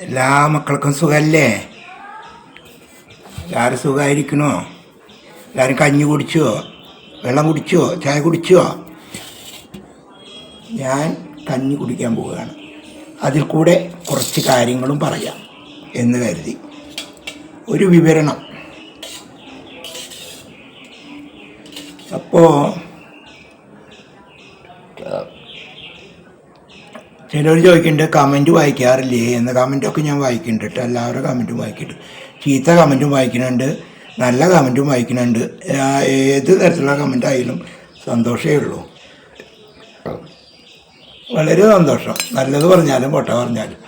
എല്ലാ മക്കൾക്കും സുഖമല്ലേ എല്ലാവരും സുഖമായിരിക്കണോ എല്ലാവരും കഞ്ഞി കുടിച്ചോ? വെള്ളം കുടിച്ചോ? ചായ കുടിച്ചോ? ഞാൻ കഞ്ഞി കുടിക്കാൻ പോവുകയാണ്. അതിൽ കൂടെ കുറച്ച് കാര്യങ്ങളും പറയാം എന്ന് കരുതി. ഒരു വിവരണം. അപ്പോൾ ചിലർ ചോദിക്കുന്നുണ്ട് കമന്റ് വായിക്കാറില്ലേ? എന്ന കമന്റൊക്കെ ഞാൻ വായിക്കുന്നുണ്ട് കേട്ടോ. എല്ലാവരുടെ കമന്റും വായിക്കുന്നുണ്ട് ചീത്ത കമന്റും വായിക്കുന്നുണ്ട്. നല്ല കമന്റും വായിക്കുന്നുണ്ട്. ഏത് തരത്തിലുള്ള കമന്റ് ആയാലും സന്തോഷമേ ഉള്ളൂ. വളരെ സന്തോഷം. നല്ലത് പറഞ്ഞാലും പൊട്ട പറഞ്ഞാലും.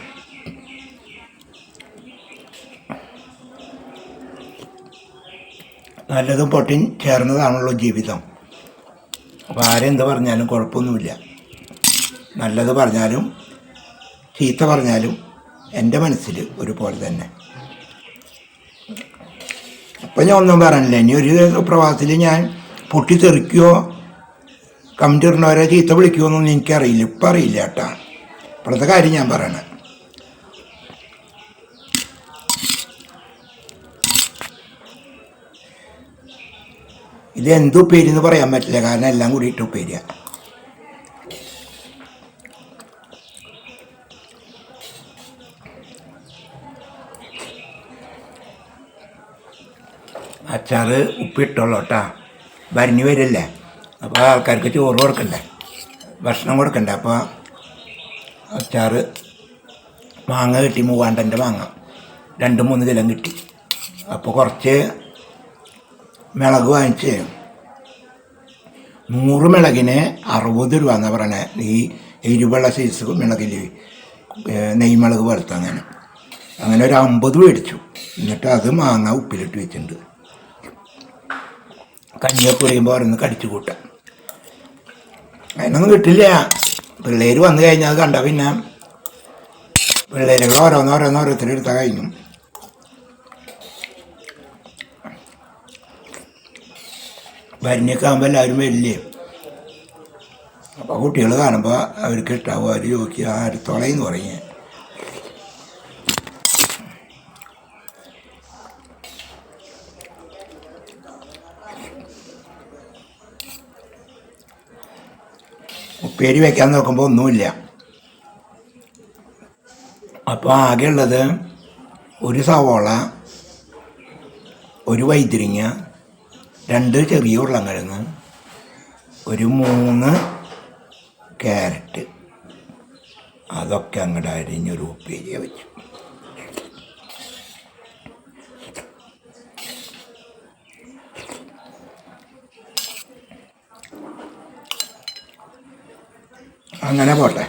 നല്ലതും പൊട്ടിയും ചേർന്നതാണല്ലോ ജീവിതം. അപ്പോൾ ആരെന്ത് പറഞ്ഞാലും കുഴപ്പമൊന്നുമില്ല. നല്ലത് പറഞ്ഞാലും ചീത്ത പറഞ്ഞാലും എന്റെ മനസ്സിൽ ഒരുപോലെ തന്നെ. അപ്പം ഞാൻ ഒന്നും പറഞ്ഞില്ല. ഇനി ഒരു പ്രവാസത്തിൽ ഞാൻ പൊട്ടിത്തെറിക്കുകയോ കമന്റ് ഇടുന്നവരെ ചീത്ത വിളിക്കുമോ എന്നൊന്നും എനിക്കറിയില്ല. ഇപ്പം അറിയില്ല കേട്ടാ. ഇപ്പോഴത്തെ കാര്യം ഞാൻ പറയണേ. ഇത് എന്ത് ഉപ്പേരി എന്ന് പറയാൻ പറ്റില്ല. കാരണം എല്ലാം കൂടിയിട്ട് ഉപ്പേരിയാണ് അച്ചാറ് ഉപ്പിട്ടുള്ളൂ കേട്ടോ. ഭരണി വരില്ലേ? അപ്പോൾ ആൾക്കാർക്ക് ചോറ് കൊടുക്കണ്ടേ? ഭക്ഷണം കൊടുക്കണ്ടേ? അപ്പോൾ അച്ചാറ് മാങ്ങ കിട്ടി മൂവാണ്ടന്റെ മാങ്ങ. രണ്ട് മൂന്ന് കിലോ കിട്ടി. അപ്പോൾ കുറച്ച് മിളക് വാങ്ങിച്ച് നൂറ് മിളകിന് അറുപത് രൂപ എന്നാണ് പറയണേ. ഈ എരിവുള്ള സൈസ് മിളകിൽ നെയ്മുളക് പോലത്തെ അങ്ങനെ അങ്ങനെ ഒരു അമ്പത് മേടിച്ചു. എന്നിട്ട് അത് മാങ്ങ ഉപ്പിലിട്ട് വെച്ചിട്ടുണ്ട്. കഞ്ഞിയൊക്കെ കുടിയുമ്പോൾ ഓരോന്ന് കടിച്ചു കൂട്ടാം അതിനൊന്നും കിട്ടില്ല. പിള്ളേർ വന്നു കഴിഞ്ഞാൽ അത് കണ്ട പിന്നെ പിള്ളേരുകൾ ഓരോന്ന് ഓരോന്ന് കഴിഞ്ഞു. ഭരണിയൊക്കെ ആകുമ്പോൾ എല്ലാവരും വരില്ലേ? അപ്പോൾ കുട്ടികൾ കാണുമ്പോൾ അവർക്ക് ഇഷ്ടാവും. അവർ ചോദിക്കുക അടുത്തോളയെന്ന് പറയും. ഉപ്പേരി വയ്ക്കാൻ നോക്കുമ്പോൾ ഒന്നുമില്ല. അപ്പോൾ ആകെയുള്ളത് ഒരു സവോള ഒരു വൈദ്യരിങ്ങ രണ്ട് ചെറിയ ഉരുളങ്കിഴങ്ങ് ഒരു മൂന്ന് ക്യാരറ്റ്. അതൊക്കെ അങ്ങോട്ട് അരിഞ്ഞൊരു ഉപ്പേരിയെ വെച്ചു. അങ്ങനെ പോട്ടെ.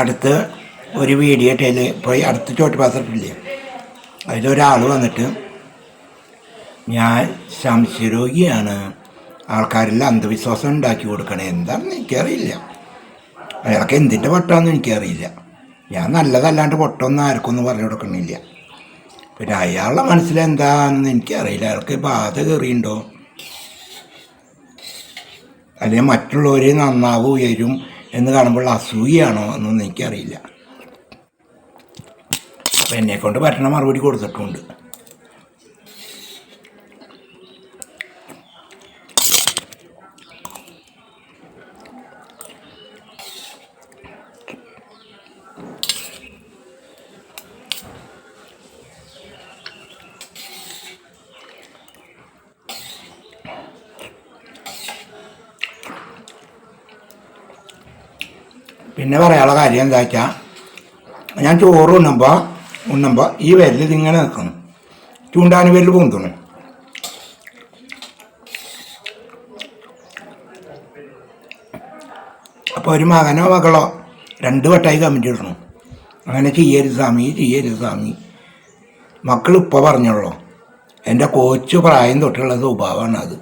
അടുത്ത് ഒരു വീഡിയോ ഇട്ടതിൽ പോയി അടുത്ത് ചോട്ട് പാത്രത്തില്ലേ അതിലൊരാൾ വന്നിട്ട് ഞാൻ സംശയരോഗിയാണ് ആൾക്കാരെല്ലാം അന്ധവിശ്വാസം ഉണ്ടാക്കി കൊടുക്കണേ എന്താണെന്ന് എനിക്കറിയില്ല. അയാൾക്ക് എന്തിന്റെ പൊട്ടാന്ന് എനിക്കറിയില്ല. ഞാൻ നല്ലതല്ലാണ്ട് പൊട്ടൊന്നും ആർക്കൊന്നും പറഞ്ഞു കൊടുക്കണില്ല. പിന്നെ അയാളുടെ മനസ്സിലെന്താണെന്ന് എനിക്കറിയില്ല. അയാൾക്ക് ബാധ കയറിയുണ്ടോ അല്ലെങ്കിൽ മറ്റുള്ളവരെ നന്നാവും ഉയരും എന്ന് കാണുമ്പോൾ അസൂയാണോ എന്നൊന്നും എനിക്കറിയില്ല. അപ്പം എന്നെക്കൊണ്ട് പറ്റണ മറുപടി കൊടുത്തിട്ടുണ്ട്. പിന്നെ പറയാനുള്ള കാര്യം എന്താ വെച്ചാൽ ഞാൻ ചോറ് ഉണ്ണുമ്പോൾ ഉണ്ണുമ്പോൾ ഈ വിരൽ ഇതിങ്ങനെ നിൽക്കണം ചൂണ്ടാൻ വിരൽ പൊന്തണം. അപ്പോൾ ഒരു മകനോ മകളോ രണ്ട് വട്ടമായി കമന്റ് ഇടണം. അങ്ങനെ ചെയ്യരുത് സ്വാമി ചെയ്യരുത് സ്വാമി. മക്കൾ ഇപ്പോൾ പറഞ്ഞുള്ളൂ എന്റെ കോച്ച് പ്രായം തൊട്ടുള്ള സ്വഭാവമാണ് അത്.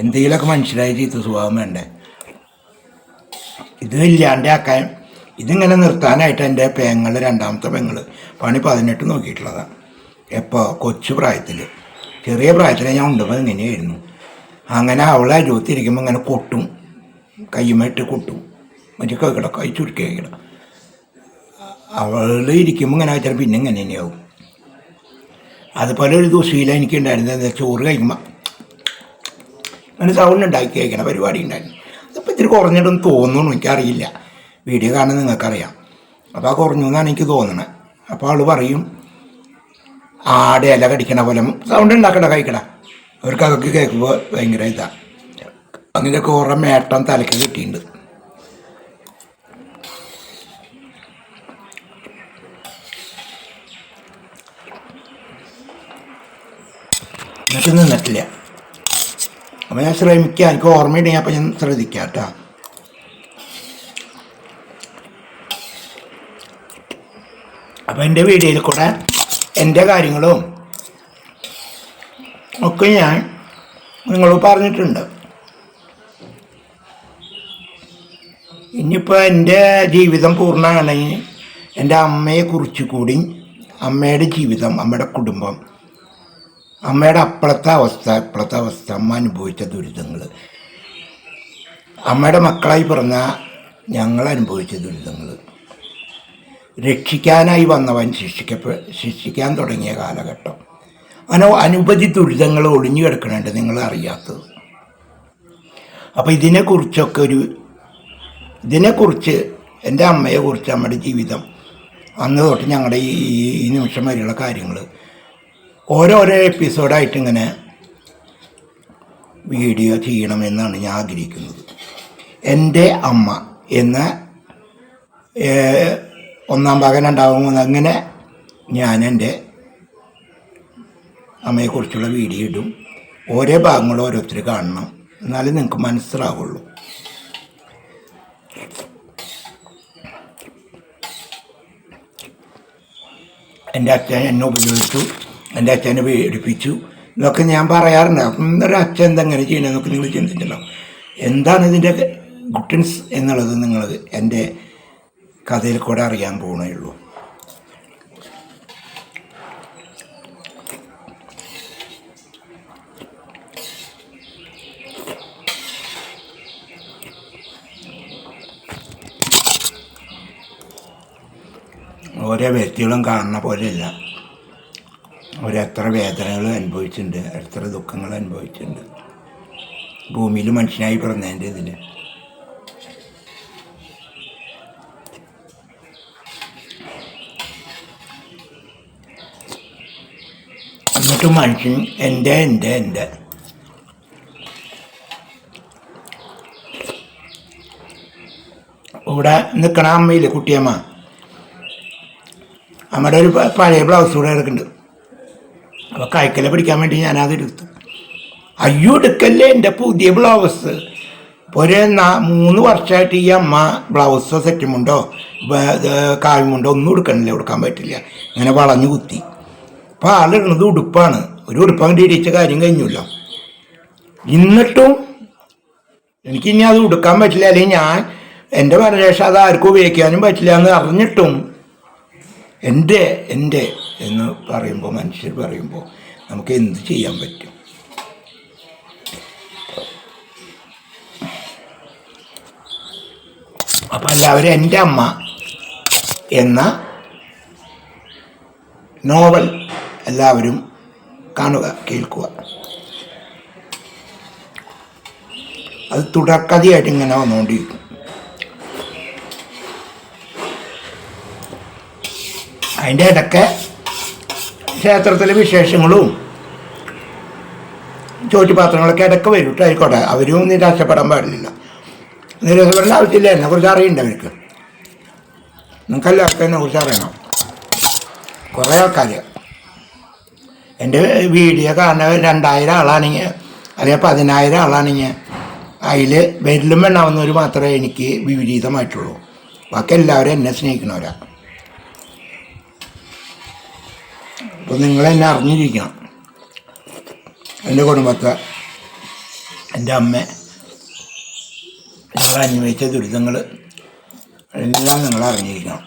എന്തെങ്കിലുമൊക്കെ മനസ്സിലായി ചീത്ത സ്വഭാവം വേണ്ടേ? ഇത് ഇല്ലാണ്ടാക്കാൻ ഇതിങ്ങനെ നിർത്താനായിട്ട് എന്റെ പെങ്ങൾ രണ്ടാമത്തെ പെങ്ങൾ പണി പതിനെട്ട് നോക്കിയിട്ടുള്ളതാണ് എപ്പോൾ കൊച്ചു പ്രായത്തിൽ ചെറിയ പ്രായത്തിൽ ഞാൻ ഉണ്ടപ്പോൾ ഇങ്ങനെയായിരുന്നു. അങ്ങനെ അവളെ അരുവത്തിരിക്കുമ്പോൾ ഇങ്ങനെ കൊട്ടും. കയ്യുമായിട്ട് കൊട്ടും. മറ്റേ കേൾക്കട കൈ ചുരുക്കി കേൾക്കട അവൾ ഇരിക്കുമ്പോൾ ഇങ്ങനെ വെച്ചാൽ പിന്നെ ഇങ്ങനെ തന്നെയാവും. അതുപോലെ ഒരു ദുശീലം എനിക്കുണ്ടായിരുന്നത് ചോറ് കഴിക്കുമ്പോൾ അങ്ങനെ സൗണ്ട് ഉണ്ടാക്കി കഴിക്കണ പരിപാടി ഉണ്ടായിരുന്നു. ഇത്തിരി കുറഞ്ഞിട്ടൊന്നും തോന്നുന്നു എനിക്കറിയില്ല. വീഡിയോ കാണാൻ നിങ്ങൾക്കറിയാം. അപ്പോൾ ആ കുറഞ്ഞു എന്നാണ് എനിക്ക് തോന്നണത് അപ്പോൾ ആൾ പറയും ആടെ ഇല കടിക്കണ പോലെ സൗണ്ട് ഉണ്ടാക്കണ കഴിക്കണ അവർക്ക് അതൊക്കെ കേൾക്കുമ്പോൾ ഭയങ്കര ഇതാണ് അങ്ങനെ കുറേ മേട്ടം തലയ്ക്ക് കിട്ടിയിട്ടുണ്ട്. എന്നിട്ട് നിന്നിട്ടില്ല. അപ്പം ഞാൻ ശ്രമിക്കാം. എനിക്ക് ഓർമ്മയുണ്ടെങ്കിൽ അപ്പം ഞാൻ ശ്രദ്ധിക്കാം കേട്ടോ അപ്പം എന്റെ വീഡിയോയിൽ കൂടെ എന്റെ കാര്യങ്ങളും ഒക്കെ ഞാൻ നിങ്ങളോട് പറഞ്ഞിട്ടുണ്ട്. ഇനിയിപ്പോൾ എന്റെ ജീവിതം പൂർണമാണെങ്കിൽ എന്റെ അമ്മയെ കുറിച്ച് കൂടി അമ്മയുടെ ജീവിതം അമ്മയുടെ കുടുംബം അമ്മയുടെ അപ്പോഴത്തെ അവസ്ഥ ഇപ്പോഴത്തെ അവസ്ഥ അമ്മ അനുഭവിച്ച ദുരിതങ്ങൾ അമ്മയുടെ മക്കളായി പറഞ്ഞ ഞങ്ങൾ അനുഭവിച്ച ദുരിതങ്ങൾ രക്ഷിക്കാനായി വന്നവൻ ശിക്ഷിക്കപ്പെ ശിക്ഷിക്കാൻ തുടങ്ങിയ കാലഘട്ടം. അങ്ങനെ അനുഭവി ദുരിതങ്ങൾ ഒളിഞ്ഞു കിടക്കണുണ്ട് നിങ്ങൾ അറിയാത്തത്. അപ്പോൾ ഇതിനെക്കുറിച്ചൊക്കെ ഒരു ഇതിനെക്കുറിച്ച് എന്റെ അമ്മയെക്കുറിച്ച് നമ്മുടെ ജീവിതം അന്ന് തൊട്ട് ഞങ്ങളുടെ ഈ ഈ നിമിഷം വരെയുള്ള കാര്യങ്ങൾ ഓരോരോ എപ്പിസോഡായിട്ട് ഇങ്ങനെ വീഡിയോ ചെയ്യണമെന്നാണ് ഞാൻ ആഗ്രഹിക്കുന്നത്. എന്റെ അമ്മ എന്ന ഒന്നാം ഭാഗം രണ്ടാം അങ്ങനെ ഞാൻ എന്റെ അമ്മയെക്കുറിച്ചുള്ള വീഡിയോ ഇടും. ഓരോ ഭാഗങ്ങളും ഓരോരുത്തർ കാണണം. എന്നാലേ നിങ്ങൾക്ക് മനസ്സിലാവുള്ളൂ. എന്റെ അച്ഛൻ എന്നെ ഉപദ്രവിച്ചു. എന്റെ അച്ഛനെ പേടിപ്പിച്ചു. എന്നൊക്കെ ഞാൻ പറയാറുണ്ട്. അന്നൊരു അച്ഛൻ എന്തെങ്ങനെ ചെയ്യണമെന്നൊക്കെ നിങ്ങൾ ചിന്തിച്ചല്ലോ എന്താണ് ഇതിന്റെ ഗുട്ടൻസ് എന്നുള്ളത് നിങ്ങൾ എന്റെ കഥയിൽ കൂടെ അറിയാൻ പോകണേ ഉള്ളൂ. ഓരോ വ്യക്തികളും കാണുന്ന പോലെയല്ല. അവരെത്ര വേദനകൾ അനുഭവിച്ചിട്ടുണ്ട് എത്ര ദുഃഖങ്ങൾ അനുഭവിച്ചിട്ടുണ്ട്. ഭൂമിയിൽ മനുഷ്യനായി പറഞ്ഞതിന്റെ ഇതിൽ എന്നിട്ട് മനുഷ്യൻ എന്റെ എന്റെ എന്റെ. ഇവിടെ നിൽക്കണ അമ്മയില്ലേ കുട്ടിയമ്മ? അമ്മയുടെ ഒരു പഴയ ബ്ലൗസ് കൂടെ കിടക്കുന്നുണ്ട്. അപ്പോൾ കൈക്കല പിടിക്കാൻ വേണ്ടി ഞാനത് എടുത്തു. അയ്യോ എടുക്കല്ലേ എന്റെ പുതിയ ബ്ലൗസ്. ഒരു മൂന്ന് വർഷമായിട്ട് ഈ അമ്മ ബ്ലൗസോ സെറ്റുമുണ്ടോ? കാവ്യമുണ്ടോ ഒന്നും എടുക്കണില്ല എടുക്കാൻ പറ്റില്ല. ഇങ്ങനെ വളഞ്ഞു കുത്തി. അപ്പോൾ ആളിടുന്നത് ഉടുപ്പാണ്. ഒരു ഉടുപ്പ് അങ്ങോട്ട് ഇടിച്ച കാര്യം കഴിഞ്ഞല്ലോ. എന്നിട്ടും എനിക്കിനി അത് ഉടുക്കാൻ പറ്റില്ല. അല്ലെങ്കിൽ ഞാൻ എന്റെ പരദേശം അത് ആർക്കും ഉപയോഗിക്കാനും പറ്റില്ല എന്ന് അറിഞ്ഞിട്ടും എന്റെ എന്റെ എന്ന് പറയുമ്പോൾ മനുഷ്യർ പറയുമ്പോൾ നമുക്ക് എന്ത് ചെയ്യാൻ പറ്റും? അപ്പം എല്ലാവരും എന്റെ അമ്മ എന്ന നോവൽ എല്ലാവരും കാണുക കേൾക്കുക. അത് തുടർക്കഥയായിട്ട് ഇങ്ങനെ വന്നുകൊണ്ടിരിക്കും. അതിന്റെ ഇടയ്ക്ക് ക്ഷേത്രത്തിലെ വിശേഷങ്ങളും ചോറ്റുപാത്രങ്ങളൊക്കെ ഇടയ്ക്ക് വരും കേട്ടോ ആയിക്കോട്ടെ. അവരും നിരാശപ്പെടാൻ പാടില്ല. നിരാശപ്പെടേണ്ട ആവശ്യമില്ല. എന്നെ കുറിച്ച് അറിയണ്ട അവർക്ക്. നിങ്ങൾക്ക് എല്ലാവർക്കും എന്നെ കുറിച്ച് അറിയണം. കുറേ ആൾക്കാർ എന്റെ വീഡിയോ കാണുന്ന രണ്ടായിരം ആളാണെങ്കിൽ അല്ലെങ്കിൽ പതിനായിരം ആളാണെങ്കിൽ അതിൽ വിരലും എണ്ണാവുന്നവർ മാത്രമേ എനിക്ക് വിപരീതമായിട്ടുള്ളൂ. ബാക്കി എല്ലാവരും എന്നെ സ്നേഹിക്കണവരാ അപ്പോൾ നിങ്ങളെന്നെ അറിഞ്ഞിരിക്കണം. എന്റെ കുടുംബത്തെ എന്റെ അമ്മ ഞങ്ങൾ അനുഭവിച്ച ദുരിതങ്ങൾ എല്ലാം നിങ്ങൾ അറിഞ്ഞിരിക്കണം.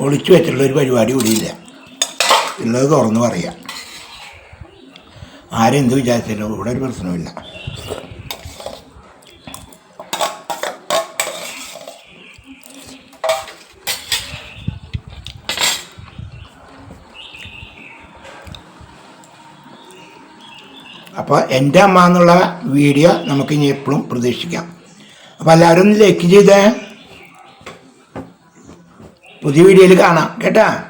ഒളിച്ചു വെച്ചിട്ടുള്ള ഒരു പരിപാടി കൂടിയില്ല ഉള്ളത് തുറന്നു പറയാം. ആരെന്ത് വിചാരിച്ചാലും ഇവിടെ ഒരു പ്രശ്നമില്ല അപ്പോൾ എന്റെ അമ്മ എന്നുള്ള വീഡിയോ നമുക്ക് ഇനി എപ്പോഴും പ്രതീക്ഷിക്കാം. അപ്പോൾ എല്ലാവരും ഒന്ന് ലൈക്ക് ചെയ്തേ. പുതിയ വീഡിയോയിൽ കാണാം. കേട്ടാ?